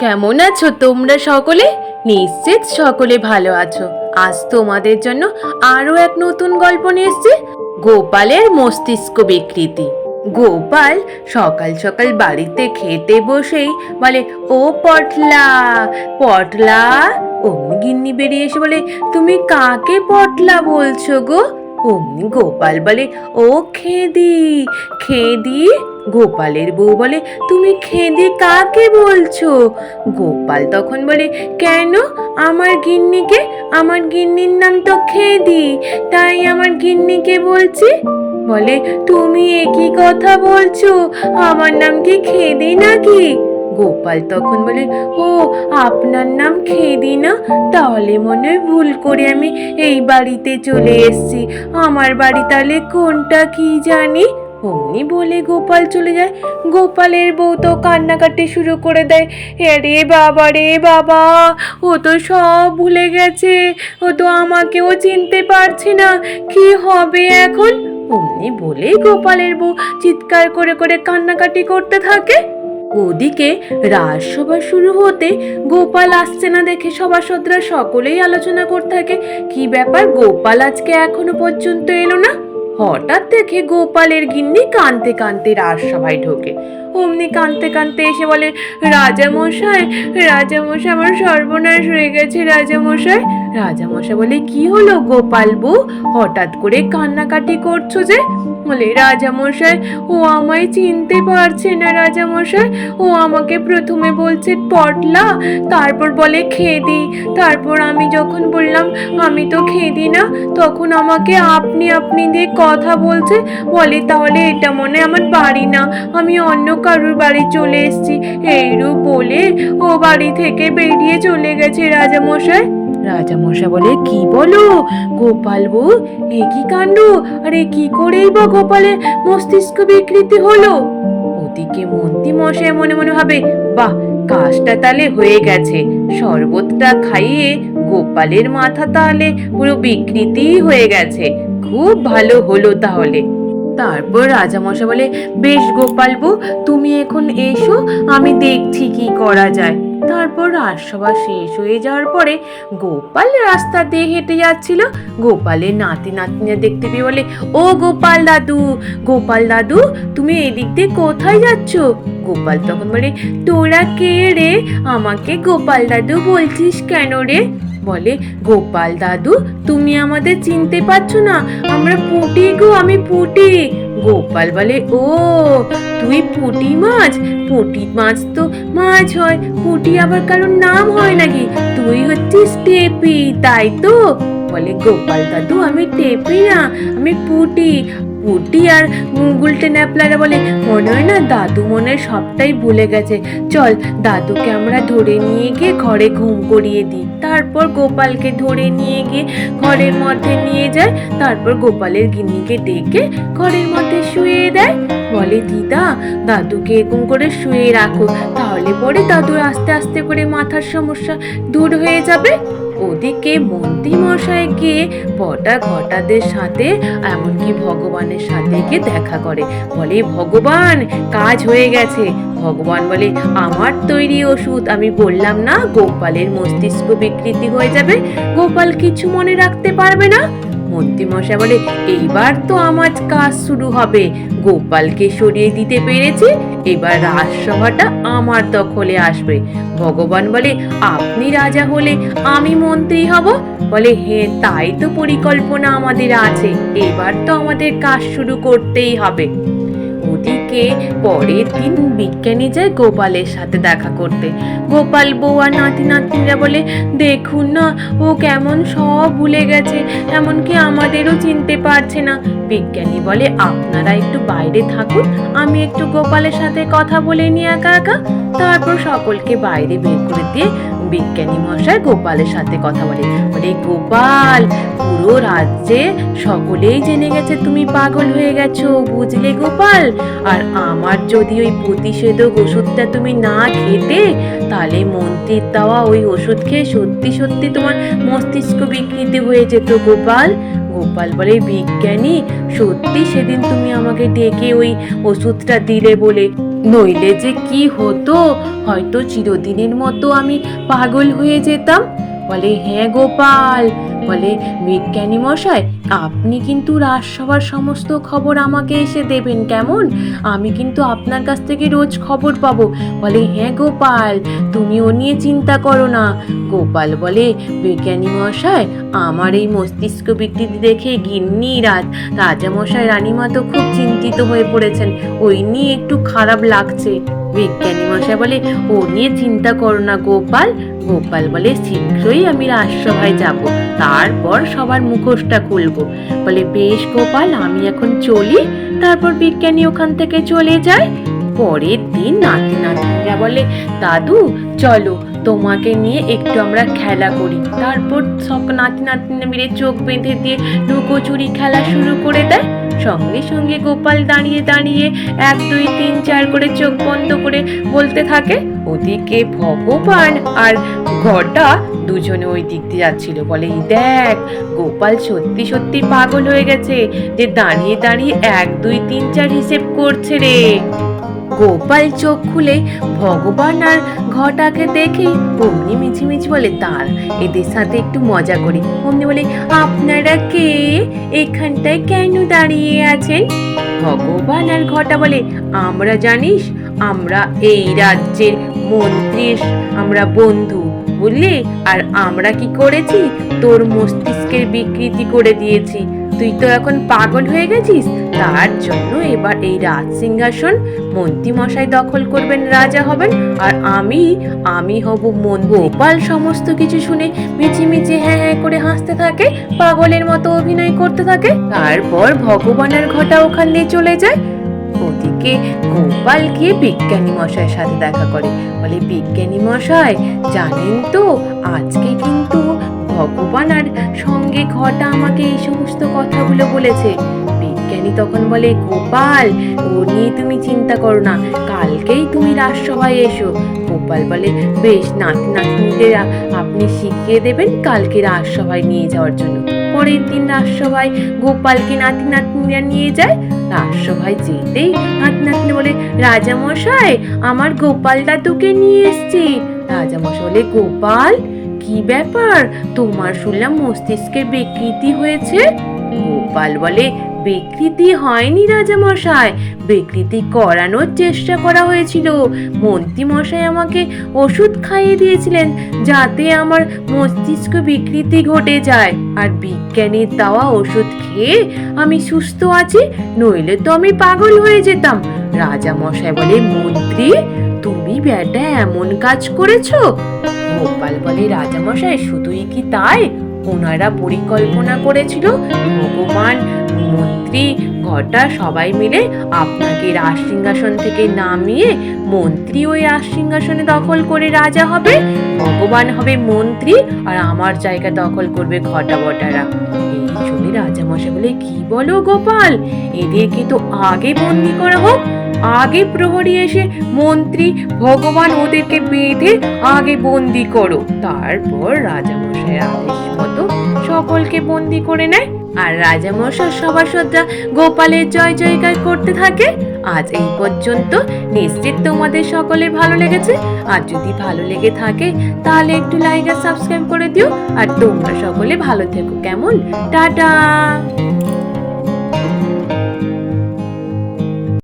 কেমন আছো তোমরা সকলে? নিশ্চিত সকলে ভালো আছো। আজ তোমাদের জন্য আরও এক নতুন গল্প নিয়ে এসেছি, গোপালের মস্তিষ্ক বিকৃতি। গোপাল সকাল সকাল বাড়িতে খেতে বসেই বলে, ও পটলা পটলা, অমনি গিন্নি বেরিয়ে এসে বলে, তুমি কাকে পটলা বলছো গো? অমনি গোপাল বলে, ও খেদি খেদি গোপালের বউ বলে, তুমি খেদি কাকে বলছো? গোপাল তখন বলে, কেন? আমার গিন্নিকে, আমার গিন্নির নাম তো খেদি, তাই আমার গিন্নিকে বলছি? বলে, তুমি একই কথা বলছো? আমার নাম কি খেদি নাকি? গোপাল তখন বলে, ও, আপনার নাম খেদি না? তাহলে মনে হয় ভুল করে আমি এই বাড়িতে চলে এসেছি। আমার বাড়ি তাহলে কোনটা কি জানি? অমনি বলে গোপাল চলে যায়। গোপালের বউ তো কান্নাকাটি শুরু করে দেয়। আরে বাবা রে বাবা, ও তো সব ভুলে গেছে। ও তো আমাকেও চিনতে পারছে না। কি হবে এখন? অমনি বলে গোপালের বউ চিৎকার করে করে কান্নাকাটি করতে থাকে। ওদিকে রাজসভা শুরু হতে গোপাল আসছে না দেখে সভাসদরা সকলেই আলোচনা করতে থাকে। কি ব্যাপার? গোপাল আজকে এখনও পর্যন্ত এলো না? হঠাৎ দেখে গোপালের গিন্নি কানতে কানতে রাজসভায় ঢোকে। অমনি কানতে কানতে এসে বলে, রাজামশাই রাজামশাই, আমার সর্বনাশ হয়ে গেছে, রাজামশাই। রাজামশাই বলে, কি হলো গোপাল বউ? হঠাৎ করে কান্নাকাটি করছ যে? বলে, রাজামশাই, ও আমায় চিনতে পারছে না রাজামশাই। ও আমাকে প্রথমে বলছে পটলা, তারপর বলে খেদি। তারপর আমি যখন বললাম, আমি তো খেদি না, তখন আমাকে আপনি আপনি দিয়ে কথা বলছে। বলে, তাহলে এটা মনে আমার বাড়ি না। আমি অন্য কারোর বাড়ি চলে এসেছি। এইরূপ বলে ও বাড়ি থেকে বেরিয়ে চলে গেছে রাজামশাই। রাজামশাই বলে, কি বলো? গোপাল বউ, এ কি কাণ্ড? আরে কি করেই বা গোপালের মস্তিষ্ক বিকৃতি হলো? ওদিকে মন্ত্রী মশাই মনে মনে ভাবে, বাহ, কাজটা তাহলে হয়ে গেছে। শরবতটা খাইয়ে গোপালের মাথা তাহলে পুরো বিকৃতি হয়ে গেছে। খুব ভালো হলো তাহলে। তারপর রাজামশা বলে, বেশ গোপাল বউ, তুমি এখন এসো, আমি দেখছি কি করা যায়। তারপর রাজসভা শেষ হয়ে যাওয়ার পরে গোপাল রাস্তা দিয়ে হেঁটে যাচ্ছিল। গোপালের নাতি নাতনিরা দেখতে পেয়ে বলে, ও গোপাল দাদু গোপাল দাদু, তুমি এদিক দিয়ে কোথায় যাচ্ছ? গোপাল তখন বলে, তোরা কে রে? আমাকে গোপাল দাদু বলছিস কেন রে? বলে, গোপাল দাদু, তুমি আমাদের চিনতে পারছ না, আমরা পুটি গো, আমি পুটি। গোপাল বলে, ও, তুই পুটি মাছ? পুটি মাছ তো মাছ হয়, পুটি আবার কারোর নাম হয় নাকি? তুই হচ্ছিস টেপি, তাই তো? বলে, গোপাল দাদু, আমি টেপি না, আমি পুটি। পুটি আর গুলটে ন্যাপলারা বলে, মনে হয় না দাদু মনে সবটাই ভুলে গেছে। চল, দাদুকে আমরা ধরে নিয়ে গিয়ে ঘরে ঘুম করিয়ে দিই। তারপর গোপালকে ধরে নিয়ে গিয়ে ঘরের মধ্যে নিয়ে যায়। তারপর গোপালের গিন্নিকে ডেকে ঘরের মধ্যে শুয়ে দেয়। বলে, দিদা, দাদুকে এরকম করে শুয়ে রাখো। তাহলে পরে দাদুর আস্তে আস্তে করে মাথার সমস্যা দূর হয়ে যাবে। ওদিকে মন্ত্রী মশাই গিয়ে বটা ঘটাদের সাথে, এমনকি ভগবানের সাথে গিয়ে দেখা করে। বলে, ভগবান, কাজ হয়ে গেছে। ভগবান বলে, আমার তৈরি ওষুধ, আমি বললাম না গোপালের মস্তিষ্ক বিকৃতি হয়ে যাবে? গোপাল কিছু মনে রাখতে পারবে না? মন্ত্রী মশাই বলে, এইবার তো আমার কাজ শুরু হবে। গোপালকে সরিয়ে দিতে পেরেছি, এবার রাজসভাটা আমার দখলে আসবে। ভগবান বলে, আপনি রাজা হলে আমি মন্ত্রী হব? বলে, হে, তাই তো পরিকল্পনা আমাদের আছে, এবার তো আমাদের কাজ শুরু করতেই হবে। ওদিকে পরের দিন বিজ্ঞানী যায় গোপালের সাথে দেখা করতে। গোপাল বউ আর নাতি নাতনিরা বলে, দেখুন না, ও কেমন সব ভুলে গেছে, এমনকি আমাদেরও চিনতে পারছে না। বিজ্ঞানী বলে, আপনারা একটু বাইরে থাকুন, আমি একটু গোপালের সাথে কথা বলে নিয়ে একা একা। তারপর সকলকে বাইরে বের করে দিয়ে বিজ্ঞানী মশাই গোপালের সাথে কথা বলে বলে, গোপাল, পুরো রাজ্যে সকলেই জেনে গেছে তুমি পাগল হয়ে গেছো, বুঝলে গোপাল? আর আমার যদি ওই প্রতিষেধক ওষুধটা তুমি না খেতে তাহলে মন্ত্রীর দেওয়া ওই ওষুধ খেয়ে সত্যি সত্যি তোমার মস্তিষ্ক বিকৃতি হয়ে যেত গোপাল। গোপাল বলে, বিজ্ঞানী, সত্যি সেদিন তুমি আমাকে ডেকে ওই ওষুধটা দিলে বলে। নইলে যে কি হতো? হয়তো চিরদিনের মতো আমি পাগল হয়ে যেতাম। বলে হ্যাঁ গোপাল। বলে বিজ্ঞানী মশাই, আপনি কিন্তু রাজসভার সমস্ত খবর আমাকে এসে দেবেন, কেমন? আমি কিন্তু আপনার কাছ থেকে রোজ খবর পাবো। বলে হ্যাঁ গোপাল, তুমি ও নিয়ে চিন্তা করো না। গোপাল বলে বিজ্ঞানী মশাই, আমার এই মস্তিষ্ক বিকৃতি দেখে গিন্নি রাত। রাজামশাই রানীমা তো খুব চিন্তিত হয়ে পড়েছেন, ওই নিয়ে একটু খারাপ লাগছে। বিজ্ঞানী মশাই বলে, ও নিয়ে চিন্তা করো না গোপাল গোপাল বলে, শীঘ্রই আমি রাজসভায় যাব। তারপর সবার মুখোশটা খুলবো। বলে, বেশ গোপাল, আমি এখন চলি। তারপর বিজ্ঞানী ওখান থেকে চলে যায়। পরের দিন নাতি নাতনিরা বলে, দাদু, চলো, তোমাকে নিয়ে একটু আমরা খেলা করি। তারপর সব নাতি নাতনি মিলে চোখ বেঁধে দিয়ে লুকোচুরি খেলা শুরু করে দেয়। সঙ্গে সঙ্গে গোপাল দাঁড়িয়ে দাঁড়িয়ে এক, দুই, তিন, চার করে চোখ বন্ধ করে বলতে থাকে, ওদিকে ভগবান আর ঘটা দুজনে ওই দিক দিয়ে যাচ্ছিল বলে। "এই দেখ, গোপাল সত্যি সত্যি পাগল হয়ে গেছে যে দাঁড়িয়ে দাঁড়িয়ে এক, দুই, তিন, চার হিসেব করছে রে। গোপাল চোখ খুলে ভগবান আর ঘটাকে দেখে অমনি মিছিমিছি বলে তার এদের সাথে একটু মজা করি। অমনি বলে, আপনারা কে? এখানটায় কেন দাঁড়িয়ে আছেন? ভগবান আর ঘটা বলে, আমরা জানিস, আমরা এই রাজ্যের মন্ত্রীর, আমরা বন্ধু, বুঝলি? আর আমরা কি করেছি? তোর মস্তিষ্কের বিকৃতি করে দিয়েছি। তুই তো এখন পাগল হয়ে গেছিস? তার জন্য এবার এই রাজ সিংহাসন মন্ত্রী মশাই দখল করবেন, রাজা হবেন। আর আমি আমি হব মন গোপাল সমস্ত কিছু শুনে মিচিমিচি হ্যাঁ হ্যাঁ করে হাসতে থাকে, পাগলের মতো অভিনয় করতে থাকে। তারপর ভগবানের ঘটা ওখান দিয়ে চলে যায়। ওদিকে গোপাল গিয়ে বিজ্ঞানী মশাইয়ের সাথে দেখা করে। বলে, বিজ্ঞানী মশাই, জানেন তো, আজকে কিন্তু ভগবান আর সঙ্গে ঘটা আমাকে এই সমস্ত কথাগুলো বলেছে। বিজ্ঞানী তখন বলে, গোপাল, ও নিয়ে তুমি চিন্তা করো না। কালকেই তুমি রাজসভায় এসো। গোপাল বলে, বেশ, নাতি, নাতনিদের, আপনি শিখিয়ে দেবেন কালকে রাজসভায় নিয়ে যাওয়ার জন্য। পরের দিন রাজসভায় গোপালকে নাতি, নাতনিরা নিয়ে যায়। রাজসভায় যেতেই নাতি, নাতনি বলে, রাজামশাই, আমার গোপাল দাদুকে নিয়ে এসছি। রাজামশাই বলে, গোপাল কি ব্যাপার? তোমার শুনলাম মস্তিষ্কের বিকৃতি হয়েছে? গোপাল বলে, বিকৃতি হয়নি রাজামশাই। বিকৃতি করানোর চেষ্টা করা হয়েছিল। মন্ত্রী মশাই আমাকে ওষুধ খাইয়ে দিয়েছিলেন যাতে আমার মস্তিষ্ক বিকৃতি ঘটে যায়। আর বিজ্ঞানীর দেওয়া ওষুধ খেয়ে আমি সুস্থ আছি, নইলে তো আমি পাগল হয়ে যেতাম। রাজা মশাই বলে, মন্ত্রী তুমি বেটা এমন কাজ করেছ? গোপাল বলে, রাজামশাই, শুধুই কি তাই? ওনারা পরিকল্পনা করেছিল, ভগবান, মন্ত্রী ঘটা সবাই মিলে আপনাকে রাজ সিংহাসন থেকে নামিয়ে মন্ত্রী ওই রাজ সিংহাসনে দখল করে রাজা হবে, ভগবান হবে মন্ত্রী, আর আমার জায়গা দখল করবে ঘটা বটারা। এই শুনে রাজামশাই বলে, কি বলো গোপাল? এদেরকে তো আগে বন্দি করা হোক আগে প্রহরী এসে মন্ত্রী, ভগবান ওদেরকে বেঁধে আগে বন্দি করো। তারপর রাজামশাইয়ের আদেশ মতো সকলকে বন্দি করে নেয়। আর রাজামশাই সভাসদরা গোপালের জয় জয়কার করতে থাকে। আজ এই পর্যন্ত নিশ্চিত তোমাদের সকলের ভালো লেগেছে। আর যদি ভালো লেগে থাকে, তাহলে একটু লাইক আর সাবস্ক্রাইব করে দিও। আর তোমরা সকলে ভালো থেকো কেমন? টাটা!